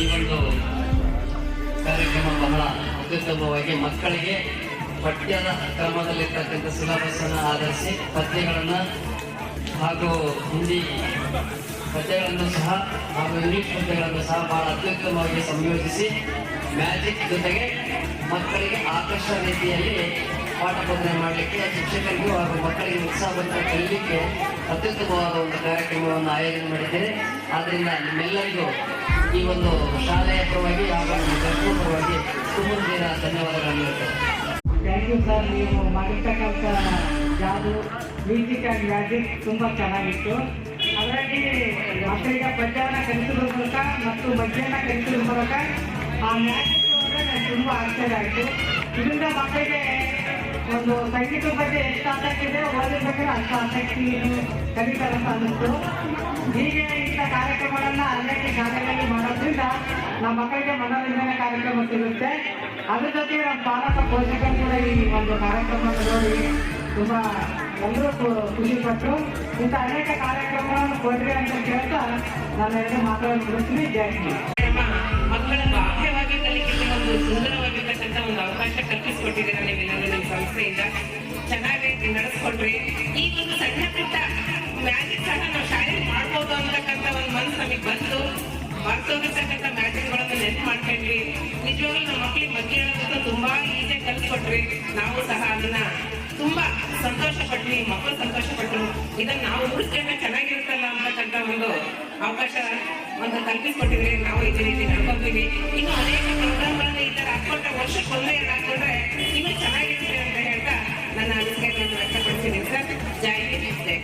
ಈ ಒಂದು ಕಾರ್ಯಕ್ರಮ ಬಹಳ ಅತ್ಯುತ್ತಮವಾಗಿ ಮಕ್ಕಳಿಗೆ ಪಠ್ಯದ ಕ್ರಮದಲ್ಲಿರ್ತಕ್ಕಂಥ ಸಿಲೆಬಸ್ ಅನ್ನು ಆಧರಿಸಿ ಪದ್ಯಗಳನ್ನು ಹಾಗೂ ಹಿಂದಿ ಪದ್ಯಗಳನ್ನು ಸಹ ಹಾಗೂ ಇಂಗ್ಲೀಷ್ ಪದ್ಯಗಳನ್ನು ಸಹ ಬಹಳ ಅತ್ಯುತ್ತಮವಾಗಿ ಸಂಯೋಜಿಸಿ ಮ್ಯಾಜಿಕ್ ಜೊತೆಗೆ ಮಕ್ಕಳಿಗೆ ಆಕರ್ಷಕ ರೀತಿಯಲ್ಲಿ ಪಾಠ ಬೋಧನೆ ಮಾಡಲಿಕ್ಕೆ ಶಿಕ್ಷಕರಿಗೂ ಹಾಗೂ ಮಕ್ಕಳಿಗೆ ಉತ್ಸಾಹವನ್ನು ಕಲಿಯಲಿಕ್ಕೆ ಅತ್ಯುತ್ತಮವಾದ ಒಂದು ಕಾರ್ಯಕ್ರಮವನ್ನು ಆಯೋಜನೆ ಮಾಡಿದ್ದೇನೆ. ಆದ್ದರಿಂದ ನಿಮ್ಮೆಲ್ಲರಿಗೂ ಈ ಒಂದು ಶಾಲೆಯ ಪರವಾಗಿ ಹಾಗೂ ನಮ್ಮ ಪರವಾಗಿ ತುಂಬ ಹೃದಯದ ಧನ್ಯವಾದಗಳನ್ನು ಥ್ಯಾಂಕ್ ಯು ಸರ್ ನೀವು ಮಾಡಿರ್ತಕ್ಕಂಥ ಜಾದು ಮ್ಯೂಸಿಕ್ ಆ್ಯಂಡ್ ಮ್ಯಾಜಿಕ್ ತುಂಬ ಚೆನ್ನಾಗಿತ್ತು. ಅದರಲ್ಲಿ ಮಕ್ಕಳಿಗೆ ಪದ್ಯವನ್ನು ಕಲಿಸೋದ್ರ ಮೂಲಕ ಮತ್ತು ಮಧ್ಯಾಹ್ನ ಕಲಿಸೋದ್ರ ಮೂಲಕ ಆ ಮ್ಯಾಜಿಕ್ ಅಂದರೆ ನನಗೆ ತುಂಬ ಆಶ್ಚರ್ಯ ಆಯಿತು. ಇದರಿಂದ ಮಕ್ಕಳಿಗೆ ಒಂದು ಸಂಗೀತದ ಬಗ್ಗೆ ಎಷ್ಟು ಆಸಕ್ತಿ ಇದೆ ಓದಿರ್ಬೇಕಾದ್ರೆ ಅಷ್ಟು ಆಸಕ್ತಿ ಕಲಿತ ಅನ್ನಿಸ್ತು ಹೀಗೆ ಇಂಥ ಕಾರ್ಯಕ್ರಮಗಳನ್ನ ಅನೇಕ ಶಾಲೆಗಳಲ್ಲಿ ಮಾಡೋದ್ರಿಂದ ನಮ್ಮ ಮಕ್ಕಳಿಗೆ ಮನೋರಂಜನೆ ಕಾರ್ಯಕ್ರಮ ಸಿಗುತ್ತೆ. ಅದ್ರ ಜೊತೆ ನಮ್ಮ ಪಾಲಕ ಪೋಷಕರು ಕೂಡ ಈ ಒಂದು ಕಾರ್ಯಕ್ರಮ ನೋಡಿ ತುಂಬ ಎಲ್ಲರೂ ಖು- ಖುಷಿ ಪಟ್ಟರು ಇಂಥ ಅನೇಕ ಕಾರ್ಯಕ್ರಮಗಳನ್ನು ಕೊಡ್ರಿ ಅಂತ ಕೇಳ್ತಾ ನಾನು ಎರಡು ಮಾತಾಡೋದು ಬಿಡಿಸ್ತೀನಿ ಜೈ ಹಿಂದ್. ಕಲಿಕೆ ಮಕ್ಕಳ ಬಾಹ್ಯವಾಗಿ ಒಂದು ಸುಂದರವಾಗಿರ್ತಕ್ಕಂಥ ಒಂದು ಅವಕಾಶ ಕಲ್ಪಿಸಿಕೊಟ್ಟಿದ್ದೀರಾ ನೀವೆಲ್ಲರೂ ನಿಮ್ಮ ಸಂಸ್ಥೆಯಿಂದ? ಚೆನ್ನಾಗಿ ನಡೆಸ್ಕೊಟ್ರಿ ಈ ಒಂದು ಸಣ್ಣ ಪುಟ್ಟ ಮ್ಯಾಜಿಕ್ ಸಹ ನಾವು ಶಾಲೆ ಮಾಡ್ಬೋದು ಅಂತಕ್ಕಂಥ ಒಂದು ಮನಸ್ಸು ನಮಗೆ ಬಂತು. ಮರ್ತೋಗಿರ್ತಕ್ಕಂಥ ಮ್ಯಾಜಿಕ್ಗಳನ್ನು ನೆನ್ಪು ಮಾಡ್ಕೊಂಡ್ರಿ ನಿಜವಾಗ್ಲೂ ನಮ್ಮ ಮಕ್ಕಳಿಗೆ ಬಗ್ಗೆ ತುಂಬಾ ಈಸಿಯಾಗಿ ಕಲ್ಸ್ಕೊಟ್ರಿ ನಾವು ಸಹ ಅದನ್ನ ತುಂಬಾ ಸಂತೋಷ ಪಟ್ವಿ ಮಕ್ಕಳು ಸಂತೋಷ ಪಟ್ಟರು ಇದನ್ನ ನಾವು ಉಳಿಸ್ಕೊಂಡ್ರೆ ಚೆನ್ನಾಗಿರುತ್ತಲ್ಲ ಅಂತಕ್ಕಂಥ ಒಂದು ಅವಕಾಶ ಒಂದು ಕಲ್ಪಿಸ್ಕೊಟ್ಟಿದ್ರಿ ನಾವು ಇದೇ ರೀತಿ ನಡ್ಕೊತೀವಿ. ಇನ್ನು ಅನೇಕ ಪ್ರೋಗ್ರಾಮ್ಗಳನ್ನ ಈ ತರ ಹಾಕೊಂಡ್ರೆ ವರ್ಷಕ್ಕೆ ಒಂದೇ ಎರಡು ಹಾಕೊಂಡ್ರೆ ಇನ್ನೂ ಚೆನ್ನಾಗಿರುತ್ತೆ ಅಂತ ಹೇಳ್ತಾ ನನ್ನ ಅನಿಸಿಕೆಗಳನ್ನು ವ್ಯಕ್ತಪಡಿಸಿದ್ದೀನಿ ಸರ್, ಜೈ ಹಿಂದ್, ಜೈ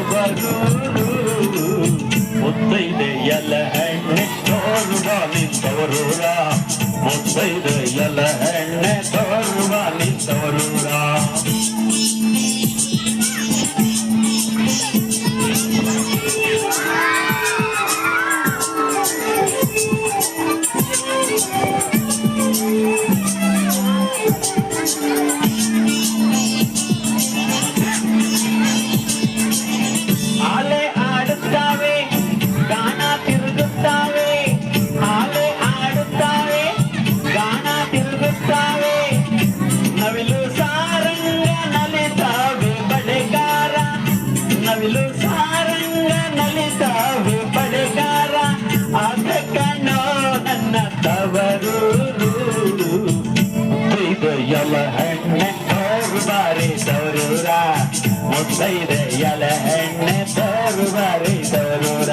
ನನ್ನ ತವರೂರು ಮುತ್ತೈದೆ ಎಲ ಹೆಣ್ಣೆ ತೋರುವ ನಿಂತವರೂರ ಮುತ್ತೈದೆ ಎಲ ಹೆಣ್ಣೆ ತೋರುವ ನಿಂತವರೂರ ನವಿಲು ಸಾರಂಗ ನಲಿತಾವೆ ಬಳೆಗಾರ ಆಗ ಕಣ್ಣೋ ನನ್ನ ತವರೂರು ಮುತ್ತೈದೆ ಎಲ ಹೆಣ್ಣೆ ತೋರು ಬಾರಿ ತವರೂರ ಮುತ್ತೈದೆ ಎಲ ಹೆಣ್ಣೆ ತೋರು ಬಾರಿ ತವರೂರ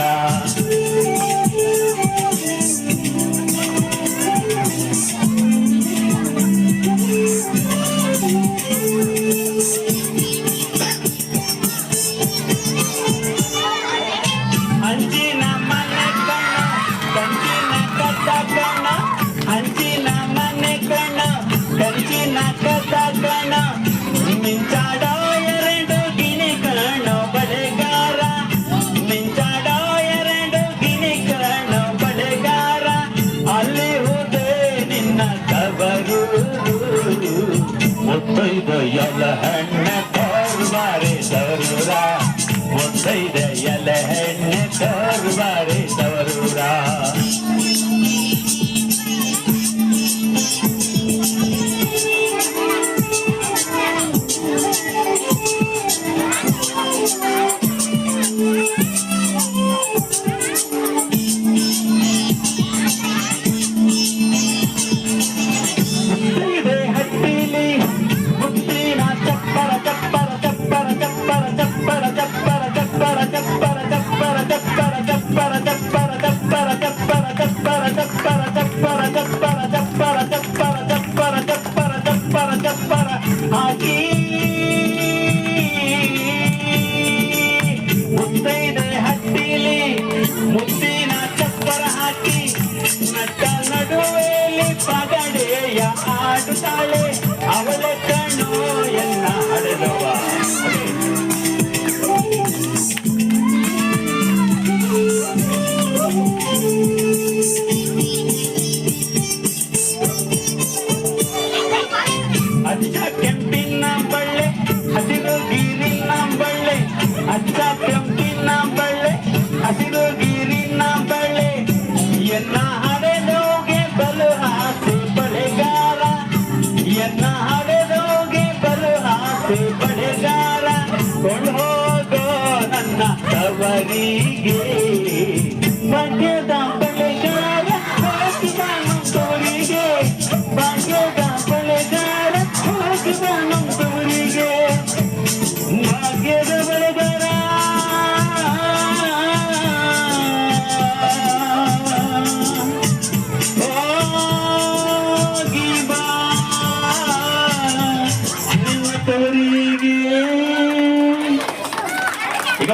ಪಗಡೆಯ ಆಡುತ್ತಾಳೆ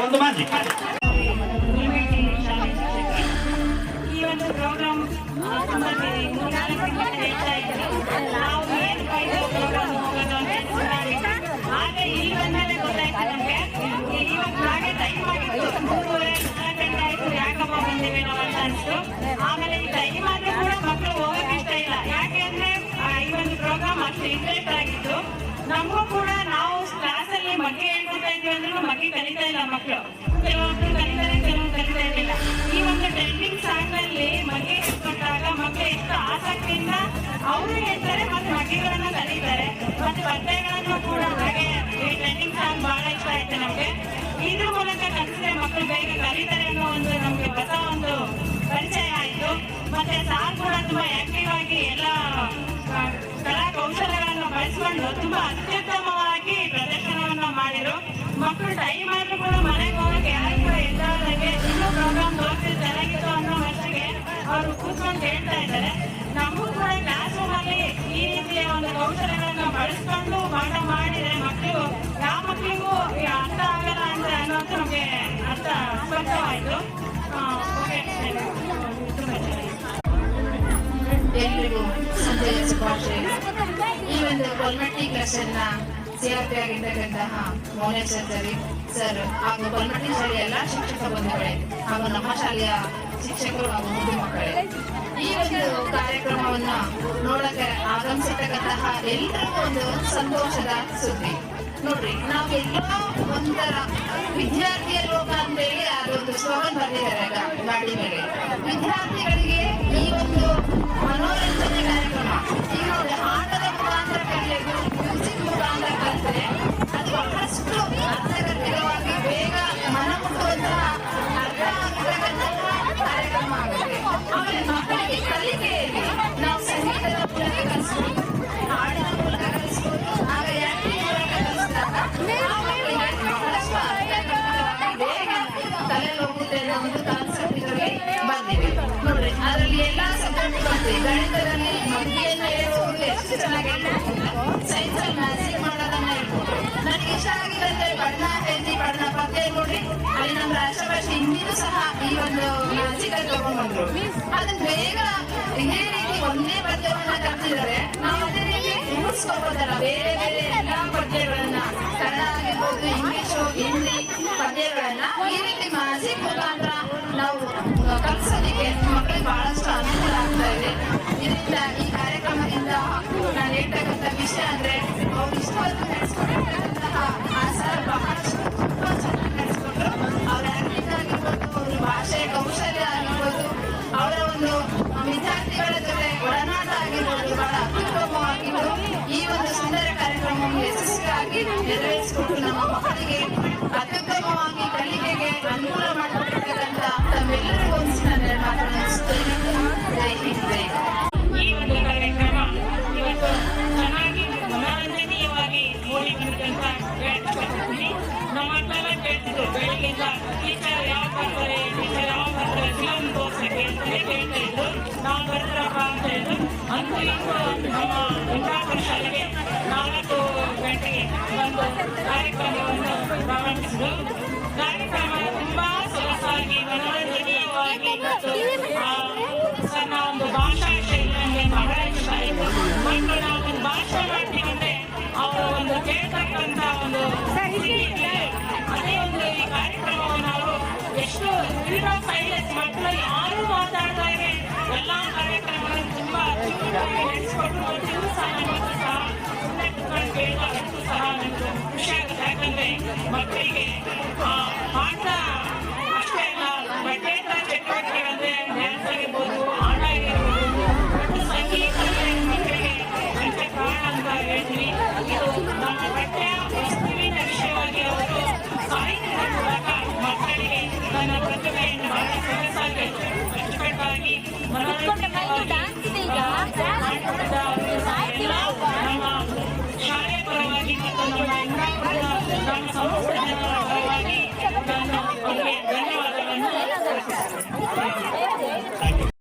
ಒಂದು ಮ್ಯಾಜಿಕ್ ಈ ಒಂದು ಪ್ರೋಗ್ರಾಮ್ ಗೊತ್ತಾಯ್ತು. ಅಂತ ಆಮೇಲೆ ಈ ಟೈಮ್ ಕೂಡ ಮಕ್ಕಳು ಇಷ್ಟ ಇಲ್ಲ. ಯಾಕೆ ಅಂದ್ರೆ ಪ್ರೋಗ್ರಾಮ್ ಅಷ್ಟು ಇಂಟ್ರೆಸ್ಟ್ ಆಗಿತ್ತು ನಮಗೂ ಕೂಡ ಹೇಳ್ಕೊಡ್ತಾ ಇದ್ವಿ ಕಲಿತಾ ಇಲ್ಲ ಮಕ್ಕಳು. ಕೆಲವೊಬ್ರು ಕಲಿತಾರೆ ಕೆಲವರು ಕಲಿತಾ ಇರಲಿಲ್ಲ. ಈ ಒಂದು ಟ್ರೆಂಡಿಂಗ್ ಸಾಂಗ್ನಲ್ಲಿ ಮಗೆ ಇಟ್ಕೊಂಡಾಗ ಮಕ್ಕಳು ಎಷ್ಟು ಆಸಕ್ತಿಯಿಂದ ಅವರು ಹೇಳ್ತಾರೆ ಮತ್ತೆ ಮಗ್ಗೆಗಳನ್ನ ಕಲಿತಾರೆ ಮತ್ತೆ ಬಟ್ಟೆಗಳನ್ನು ಕೂಡ ಹಾಗೆ ಈ ಟ್ರೆಂಡಿಂಗ್ ಸಾಂಗ್ ಬಹಳ ಇಷ್ಟ ಆಯ್ತು ನಮ್ಗೆ. ಇದ್ರ ಮೂಲಕ ಕಲಿಸಿದ್ರೆ ಮಕ್ಕಳು ಬೇಗ ಕಲಿತಾರೆ ಅನ್ನೋ ಒಂದು ನಮಗೆ ಹೊಸ ಒಂದು ಪರಿಚಯ ಆಯ್ತು. ಮತ್ತೆ ಸಾರ್ ಕೂಡ ತುಂಬಾ ಆಕ್ಟಿವ್ ಆಗಿ ಎಲ್ಲ ಕಲಾ ಕೌಶಲ್ಯಗಳನ್ನು ಬಳಸಿಕೊಂಡು ತುಂಬಾ ಅತ್ಯುತ್ತಮವಾಗಿ ಪ್ರದರ್ಶನವನ್ನು ಮಾಡಿದ್ರು. ಮಕ್ಕಳು ಟೈಮ್ ಆದ್ರೂ ಕೂಡ ಮನೆಗೆ ಹೋಗಕ್ಕೆ ಯಾರು ಕೂಡ ಎದ್ದಾದಂಗೆ ಇನ್ನೂ ಪ್ರೋಗ್ರಾಮ್ ತೋರಿಸಿ ಚೆನ್ನಾಗಿತ್ತು ಅನ್ನೋ ಮಟ್ಟಿಗೆ ಅವರು ಕೂತ್ಕೊಂಡು ಹೇಳ್ತಾ ಇದ್ದಾರೆ. ನಮಗೂ ಕೂಡ ಕ್ಲಾಸ್ ರೂಮ್ ಅಲ್ಲಿ ಈ ರೀತಿಯ ಒಂದು ಕೌಶಲ್ಯಗಳನ್ನ ಬಳಸ್ಕೊಂಡು ಪಾಠ ಮಾಡಿದ್ರೆ ಮಕ್ಕಳು ಯಾವ ಮಕ್ಕಳಿಗೂ ಅರ್ಥ ಆಗಲ್ಲ ಅಂತ ಅನ್ನೋದು ನಮಗೆ ಅರ್ಥ ಸ್ಪಷ್ಟವಾಯಿತು ಎಲ್ರಿಗೂ ಸಂಜೆಯ ಶುಭಾಶಯ. ಈ ಒಂದು ಕೊಲ್ಮಟ್ಟಿ ಕ್ಲಸ್ಟರ್ನ ಸಿಆರ್ಪಿ ಆಗಿರ್ತಕ್ಕಂತಹ ಮೌನೇಶ್ವರ್ ಸರ್ ಹಾಗೂ ಕೊಲ್ಮಟ್ಟಿ ಶಾಲೆಯ ಎಲ್ಲ ಶಿಕ್ಷಕ ಬಂಧುಗಳೇ, ಹಾಗೂ ನಮ್ಮ ಶಾಲೆಯ ಶಿಕ್ಷಕರು ಹಾಗೂ ಮುದ್ದು ಮಕ್ಕಳೇ ಈ ಒಂದು ಕಾರ್ಯಕ್ರಮವನ್ನ ನೋಡಕ್ಕೆ ಆಗಮಿಸಿರ್ತಕ್ಕಂತಹ ಎಲ್ಲರಿಗೂ ಒಂದು ಸಂತೋಷದ ಸುದ್ದಿ. ನೋಡ್ರಿ ನಾವೆಲ್ಲ ಒಂಥರ ವಿದ್ಯಾರ್ಥಿಯ ಲೋಕ ಅಂತೇಳಿ ಅದೊಂದು ಸ್ಲೋಗನ್ ಬರ್ತಿದ್ದಾರೆ ಗಾಡಿ ಮೇಲೆ. ವಿದ್ಯಾರ್ಥಿಗಳಿಗೆ ಈ ಒಂದು ಗಣಿತದಲ್ಲಿ ಚೆನ್ನಾಗಿ ಸೈನ್ಸ್ ಮ್ಯಾಜಿಕ್ ಮಾಡೋದನ್ನ ಹೇಳ್ಬೋದು ನನಗೆ ಇಷ್ಟ ಆಗಿರುತ್ತೆ ಬಣ್ಣ ಹೆಜ್ಜೆ ಬಣ್ಣ ನೋಡ್ರಿ ಅಲ್ಲಿ ನಮ್ಮ ರಾಷ್ಟ್ರಭಾಷೆ ಹಿಂದಿನೂ ಸಹ ಈ ಒಂದು ಅಲ್ಲಿ ತಗೊಂಡ್ಬಂದ್ರು ಅದನ್ನ ಬೇಗ ಇದೇ ರೀತಿ ಒಂದೇ ಪದ್ಯವನ್ನ ಕಲ್ತಿದ್ದಾರೆ ಬೇರೆ ಬೇರೆ ಎಲ್ಲಾ ಕನ್ನಡ ಆಗಿರ್ಬೋದು ಇಂಗ್ಲಿಷು ಈ ರೀತಿ ಮ್ಯಾಜಿಕ್ ಮುಖಾಂತರ ನಾವು ಕಲಿಸೋದಕ್ಕೆ ಮಕ್ಕಳಿಗೆ ಬಹಳಷ್ಟು ಅನುಕೂಲ ಆಗ್ತಾ ಇದೆ. ಇದರಿಂದ ಈ ಕಾರ್ಯಕ್ರಮದಿಂದ ನಾನು ಹೇಳ್ತಕ್ಕಂಥ ವಿಷಯ ಅಂದ್ರೆ ಅವ್ರು ಇಷ್ಟವಾದ ನಡೆಸ್ಕೊಂಡಿರ್ತಕ್ಕಂತಹ ಆ ಬರ್ತಾರಪ್ಪ ಅಂತ ಹೇಳಿದ್ರು ನಮ್ಮ ಶಾಲೆಗೆ ನಾಲ್ಕು ಗಂಟೆಗೆ ಒಂದು ಕಾರ್ಯಕ್ರಮವನ್ನು ಪ್ರಾರಂಭಿಸಿದ್ರು ಕಾರ್ಯಕ್ರಮ ತುಂಬಾ ಸೊಗಸಾಗಿ ಮನೋರಂಜನೀಯವಾಗಿ ಮತ್ತು ಸಣ್ಣ ಒಂದು ಭಾಷಾ ಶೈಲಿಯಲ್ಲಿ ಇಷ್ಟ ಆಯಿತು ಮಕ್ಕಳು ನಾವು ಒಂದು ಭಾಷಣ ಮಾಡ್ತೀವಿ ಅಂದ್ರೆ ಅವರ ಒಂದು ಕೇಳ್ತಕ್ಕಂಥ ಒಂದು. ಅದೇ ಒಂದು ಈ ಕಾರ್ಯಕ್ರಮವನ್ನು ಅವರು ಎಷ್ಟು ಸೈಲೆನ್ಸ್ ಮಕ್ಕಳು ಯಾರು ಮಾತಾಡ್ತಾ ಇವತ್ತು ಸಹ ನಮಗೂ ಸಹ ಸುಮ್ಮನೆ ಸಹ ನನಗೆ ಖುಷಿ ಯಾಕಂದ್ರೆ ಮಕ್ಕಳಿಗೆ, ಆ ಪಾಠ ಅಷ್ಟೇ ಅಲ್ಲ ಪಠ್ಯೇತರ